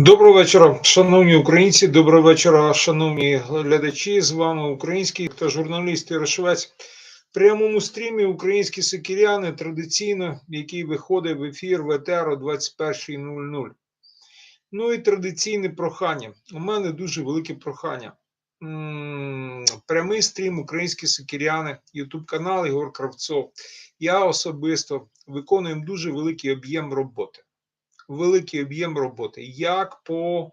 Доброго вечора, шановні українці. Доброго вечора, шановні глядачі. З вами український та журналіст Ярошевець. В прямому стрімі українські сикіряни традиційно, який виходить в ефір в ЕТР о 21.00. Ну і традиційне прохання. У мене дуже велике прохання. Прямий стрім Українські сикіряни, Ютуб канал Ігор Кравцов. Я особисто виконуємо дуже великий об'єм роботи великий об'єм роботи як по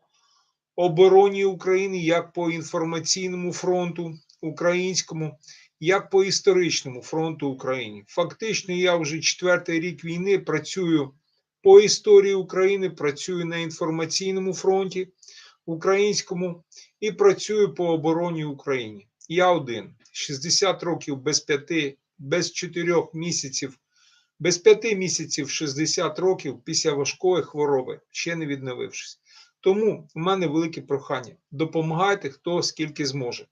обороні України, як по інформаційному фронту українському, як по історичному фронту України. Фактично, я вже четвертий рік війни працюю по історії України, працюю на інформаційному фронті українському і працюю по обороні України. Я один 60 років без п'яти, без чотирьох місяців без п'яти місяців 60 років після важкої хвороби, ще не відновившись. Тому в мене велике прохання. Допомагайте хто скільки зможе.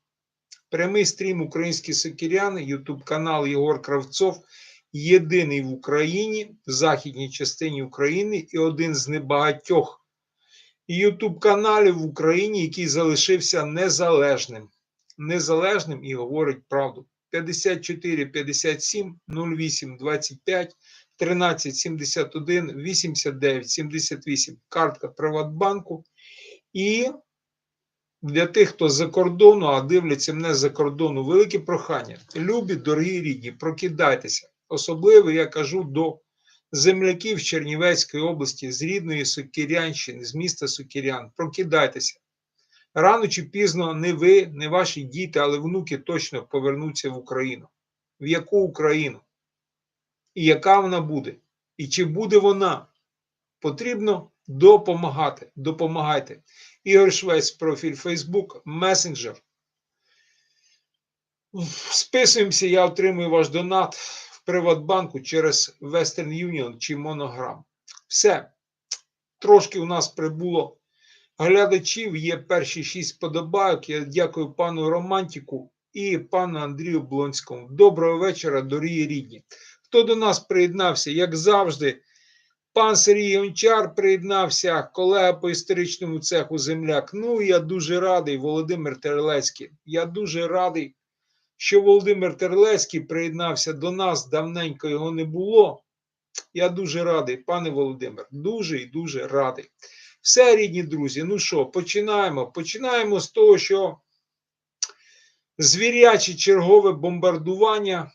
Прямий стрім Українські сокіряни, Ютуб канал Єгор Кравцов. Єдиний в Україні, в західній частині України, і один з небагатьох Ютуб каналів в Україні, який залишився незалежним. Незалежним і говорить правду. 54 57 08 25 13 71 89 78 картка Приватбанку. І для тих, хто за кордону, а дивляться мене за кордону, велике прохання. Любі, дорогі рідні, прокидайтеся. Особливо я кажу до земляків Чернівецької області з рідної Сокірянщини, з міста Сокірян. Прокидайтеся. Рано чи пізно не ви, не ваші діти, але внуки точно повернуться в Україну. В яку Україну? І яка вона буде? І чи буде вона? Потрібно допомагати. Допомагайте. Ігор Швець, профіль Facebook, месенджер. Списуємося, я отримую ваш донат Приватбанку через Western Union чи Monogram. Все. Трошки у нас прибуло глядачів є перші шість подобайок. Я дякую пану Романтіку і пану Андрію Блонському. Доброго вечора, дорогі рідні. Хто до нас приєднався, як завжди, пан Сергій Гончар приєднався, колега по історичному цеху земляк. Ну, я дуже радий, Володимир Терлецький. Я дуже радий, що Володимир Терлецький приєднався до нас. Давненько його не було. Я дуже радий, пане Володимир, дуже і дуже радий. Все, рідні друзі, ну що, починаємо. Починаємо з того, що звіряче чергове бомбардування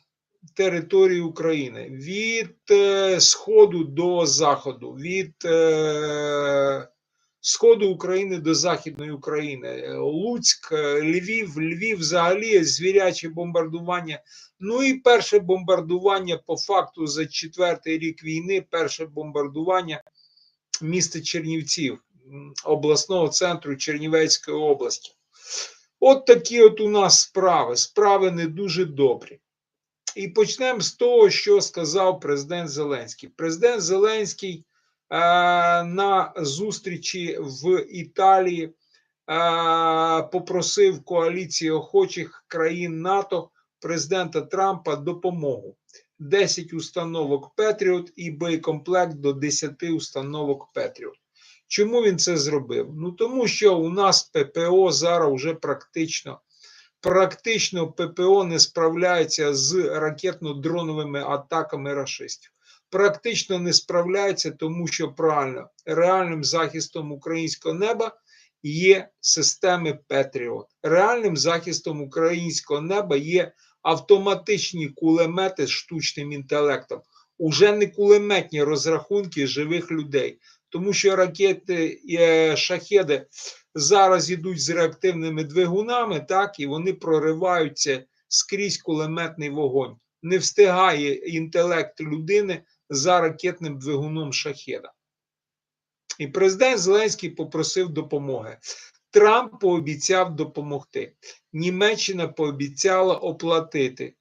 території України від е, Сходу до Заходу, від е, Сходу України до Західної України, Луцьк, Львів, Львів взагалі звіряче бомбардування. Ну і перше бомбардування по факту за четвертий рік війни, перше бомбардування міста Чернівців, обласного центру Чернівецької області. От такі от у нас справи. Справи не дуже добрі. І почнемо з того, що сказав президент Зеленський. Президент Зеленський е, на зустрічі в Італії е, попросив коаліції охочих країн НАТО президента Трампа допомогу. 10 установок Петріот і боєкомплект до 10 установок Петріот. Чому він це зробив? Ну тому що у нас ППО зараз вже практично практично ППО не справляється з ракетно-дроновими атаками рашистів. Практично не справляється, тому що правильно реальним захистом українського неба є системи Петріот. Реальним захистом українського неба є автоматичні кулемети з штучним інтелектом, уже не кулеметні розрахунки живих людей, тому що ракети е, шахеди зараз йдуть з реактивними двигунами, так і вони прориваються скрізь кулеметний вогонь. Не встигає інтелект людини за ракетним двигуном шахеда. І президент Зеленський попросив допомоги. Трамп пообіцяв допомогти. Німеччина пообіцяла оплатити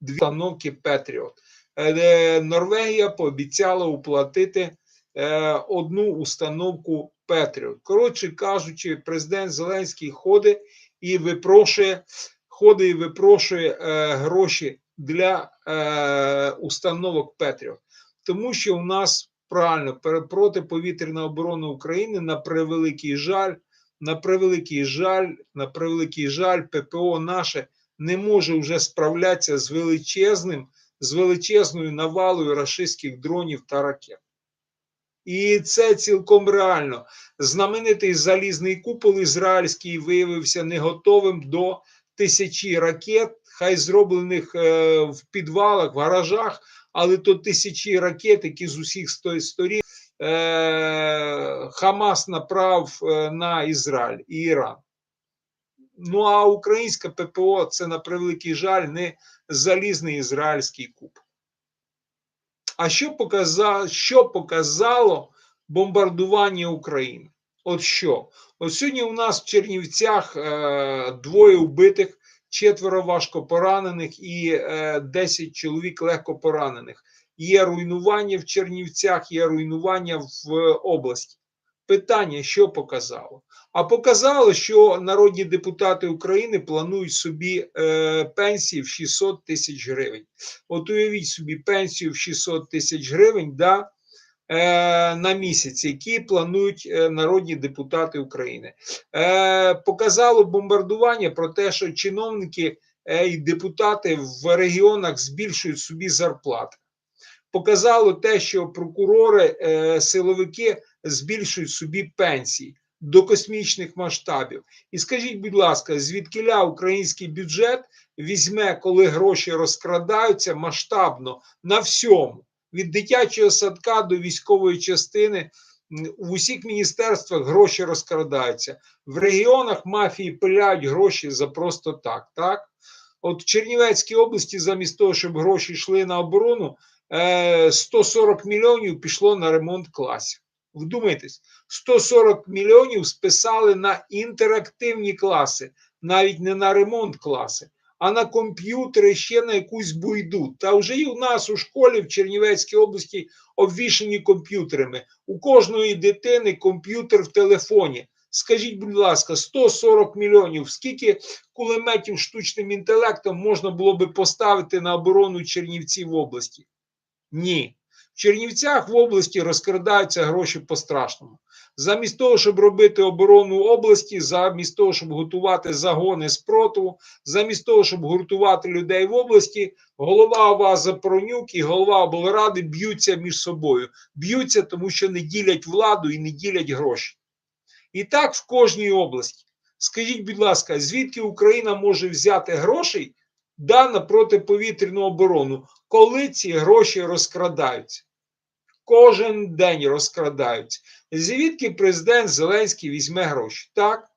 дві установки Петріот. Е, Норвегія пообіцяла оплатити е, одну установку Петріот. Коротше кажучи, президент Зеленський ходить і випрошує, ходить і випрошує е, гроші для е, установок Петрів, тому що у нас правильно протиповітряна оборона України на превеликий жаль, на превеликий жаль, на превеликий жаль, ППО наше не може вже справлятися з величезним, з величезною навалою рашистських дронів та ракет. І це цілком реально. Знаменитий залізний купол ізраїльський виявився не готовим до тисячі ракет, хай зроблених е, в підвалах, в гаражах, але то тисячі ракет, які з усіх сторін е, Хамас направ е, на Ізраїль і Іран. Ну а українська ППО це на превеликий жаль не залізний ізраїльський купол. А що показало, що показало бомбардування України? От що? От сьогодні у нас в Чернівцях е, двоє вбитих, четверо важко поранених і е, 10 чоловік легко поранених. Є руйнування в Чернівцях, є руйнування в області. Питання, що показало? А показало, що народні депутати України планують собі е, пенсії в 600 тисяч гривень. От уявіть собі пенсію в 600 тисяч гривень да, е, на місяць, які планують е, народні депутати України. Е, показало бомбардування про те, що чиновники е, і депутати в регіонах збільшують собі зарплати. Показало те, що прокурори, е, силовики збільшують собі пенсії до космічних масштабів. І скажіть, будь ласка, звідкиля український бюджет візьме, коли гроші розкрадаються масштабно на всьому, від дитячого садка до військової частини. В усіх міністерствах гроші розкрадаються. В регіонах мафії пиляють гроші за просто так. так? От в Чернівецькій області, замість того, щоб гроші йшли на оборону, е, 140 мільйонів пішло на ремонт класів. Вдумайтесь, 140 мільйонів списали на інтерактивні класи, навіть не на ремонт класи, а на комп'ютери ще на якусь буйду. Та вже і у нас у школі в Чернівецькій області обвішані комп'ютерами. У кожної дитини комп'ютер в телефоні. Скажіть, будь ласка, 140 мільйонів. Скільки кулеметів штучним інтелектом можна було би поставити на оборону Чернівців в області? Ні. В Чернівцях в області розкрадаються гроші по-страшному. Замість того, щоб робити оборону області, замість того, щоб готувати загони спротиву, замість того, щоб гуртувати людей в області, голова ОВА Пронюк і голова облради б'ються між собою. Б'ються, тому що не ділять владу і не ділять гроші. І так в кожній області. Скажіть, будь ласка, звідки Україна може взяти грошей да, на протиповітряну оборону, коли ці гроші розкрадаються? Кожен день розкрадаються. Звідки президент Зеленський візьме гроші? Так.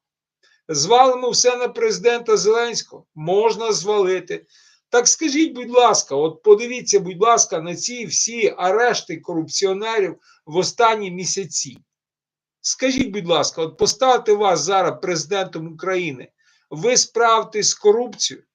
Звалимо все на президента Зеленського. Можна звалити. Так скажіть, будь ласка, от подивіться, будь ласка, на ці всі арешти корупціонерів в останні місяці. Скажіть, будь ласка, от поставте вас зараз президентом України, ви справитесь з корупцією.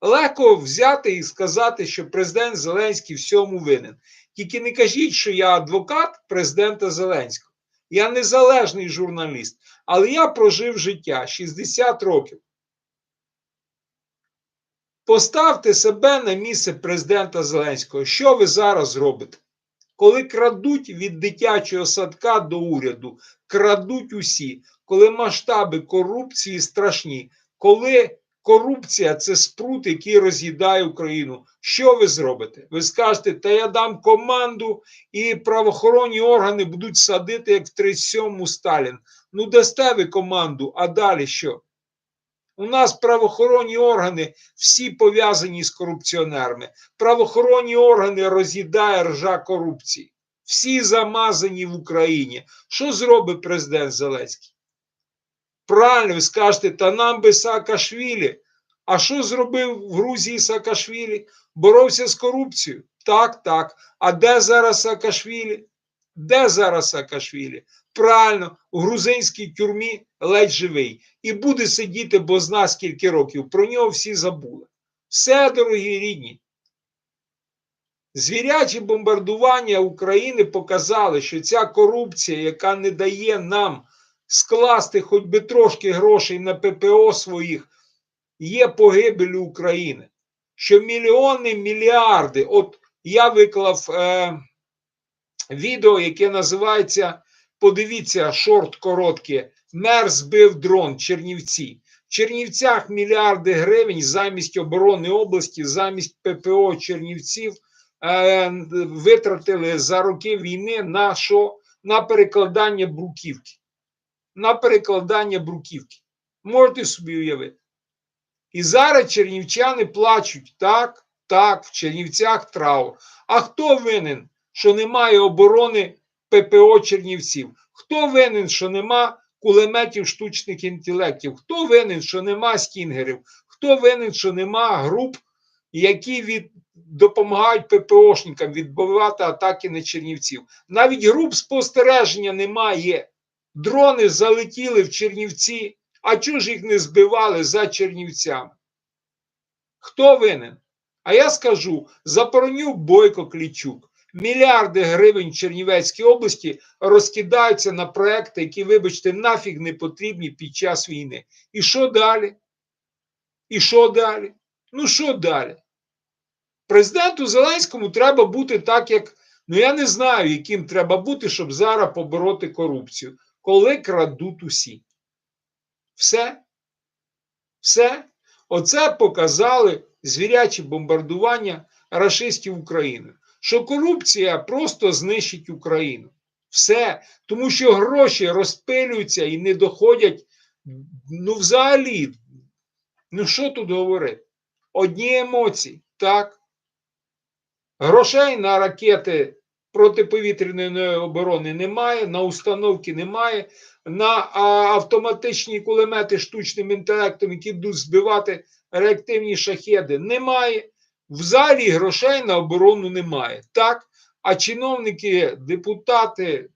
Легко взяти і сказати, що президент Зеленський всьому винен. Тільки не кажіть, що я адвокат президента Зеленського. Я незалежний журналіст, але я прожив життя 60 років. Поставте себе на місце президента Зеленського. Що ви зараз робите? Коли крадуть від дитячого садка до уряду, крадуть усі, коли масштаби корупції страшні, коли корупція це спрут, який роз'їдає Україну. Що ви зробите? Ви скажете, та я дам команду, і правоохоронні органи будуть садити, як в 37-му Сталін. Ну, дасте ви команду, а далі що? У нас правоохоронні органи всі пов'язані з корупціонерами. Правоохоронні органи роз'їдає ржа корупції. Всі замазані в Україні. Що зробить президент Зеленський? Правильно, ви скажете, та нам би Саакашвілі. А що зробив в Грузії Саакашвілі? Боровся з корупцією? Так, так. А де зараз Саакашвілі? Де зараз Саакашвілі? Правильно, у грузинській тюрмі ледь живий. І буде сидіти, бо зна скільки років. Про нього всі забули. Все, дорогі рідні. Звірячі бомбардування України показали, що ця корупція, яка не дає нам скласти хоч би трошки грошей на ППО своїх, є погибелю України. що мільйони, мільярди. От я виклав е, відео, яке називається Подивіться, шорт коротке. Мер збив дрон Чернівці. В Чернівцях мільярди гривень замість оборони області, замість ППО Чернівців е, витратили за роки війни на що? На перекладання бруківки. На перекладання бруківки. Можете собі уявити. І зараз чернівчани плачуть. Так, так, в Чернівцях траур. А хто винен, що немає оборони ППО Чернівців? Хто винен, що нема кулеметів штучних інтелектів? Хто винен, що нема стінгерів? Хто винен, що нема груп, які від... допомагають ППОшникам відбивати атаки на Чернівців? Навіть груп спостереження немає. Дрони залетіли в Чернівці, а чого ж їх не збивали за Чернівцями? Хто винен? А я скажу: забороню Бойко Клічук. Мільярди гривень Чернівецькій області розкидаються на проекти, які, вибачте, нафіг не потрібні під час війни. І що далі? І що далі? Ну, що далі? Президенту Зеленському треба бути так, як. Ну, я не знаю, яким треба бути, щоб зараз побороти корупцію, коли крадуть усі. Все. Все. Оце показали звірячі бомбардування рашистів України. Що корупція просто знищить Україну. Все. Тому що гроші розпилюються і не доходять. Ну, взагалі, ну що тут говорити? Одні емоції, так. Грошей на ракети протиповітряної оборони немає, на установки немає, на автоматичні кулемети штучним інтелектом, які будуть збивати реактивні шахеди, немає. В залі грошей на оборону немає. Так, а чиновники, депутати,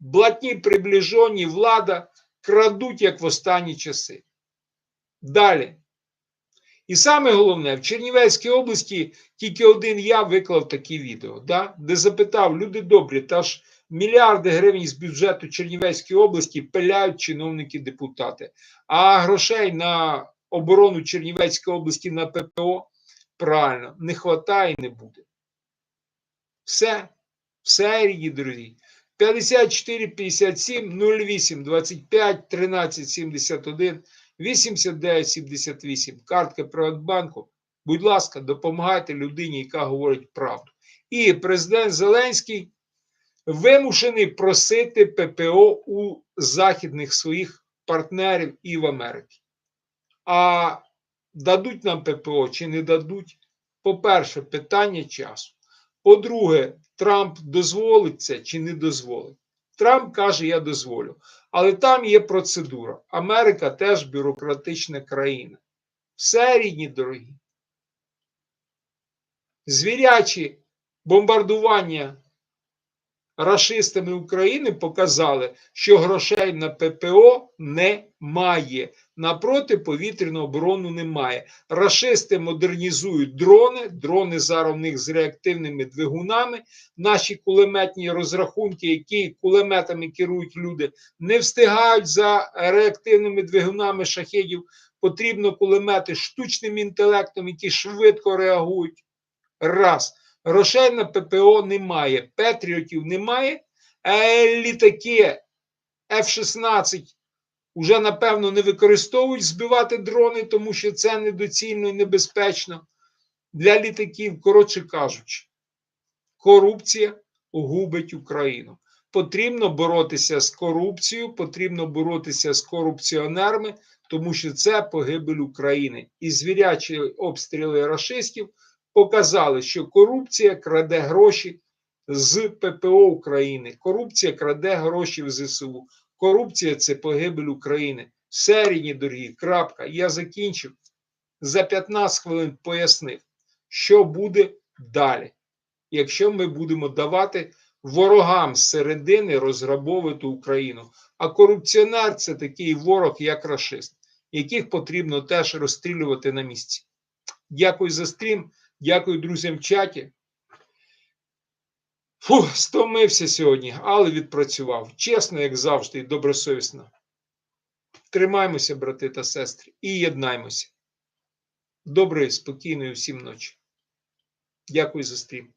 блатні приближені, влада крадуть як в останні часи. Далі. І саме головне, в Чернівецькій області тільки один я виклав такі відео, да? де запитав, люди добрі, та ж мільярди гривень з бюджету Чернівецької області пиляють чиновники-депутати, а грошей на оборону Чернівецької області на ППО правильно не вистачає і не буде. Все, все, рідні друзі. 54 57 08 25 13 71 89 78. Картка Приватбанку. Будь ласка, допомагайте людині, яка говорить правду. І президент Зеленський вимушений просити ППО у західних своїх партнерів і в Америці. А дадуть нам ППО чи не дадуть? По-перше, питання часу. По-друге, Трамп дозволить це чи не дозволить. Трамп каже, я дозволю. Але там є процедура. Америка теж бюрократична країна. Все рідні дорогі. Звірячі бомбардування рашистами України показали, що грошей на ППО немає. На протиповітряну оборону немає. Рашисти модернізують дрони, дрони зараз в них з реактивними двигунами. Наші кулеметні розрахунки, які кулеметами керують люди, не встигають за реактивними двигунами шахедів. Потрібно кулемети штучним інтелектом, які швидко реагують. Раз. Грошей на ППО немає, Петріотів немає, літаки F-16 вже, напевно, не використовують збивати дрони, тому що це недоцільно і небезпечно для літаків. Коротше кажучи, корупція губить Україну. Потрібно боротися з корупцією, потрібно боротися з корупціонерами, тому що це погибель України. І звірячі обстріли рашистів показали, що корупція краде гроші з ППО України. Корупція краде гроші в ЗСУ. Корупція це погибель України. Серійні дорогі, крапка. Я закінчив. За 15 хвилин пояснив, що буде далі, якщо ми будемо давати ворогам середини розграбовувати Україну. А корупціонер це такий ворог, як рашист, яких потрібно теж розстрілювати на місці. Дякую за стрім. Дякую друзям в чаті. Фух, стомився сьогодні, але відпрацював. Чесно, як завжди, і добросовісно. Тримаймося, брати та сестри, і єднаймося. Доброї, спокійної всім ночі. Дякую за стрім.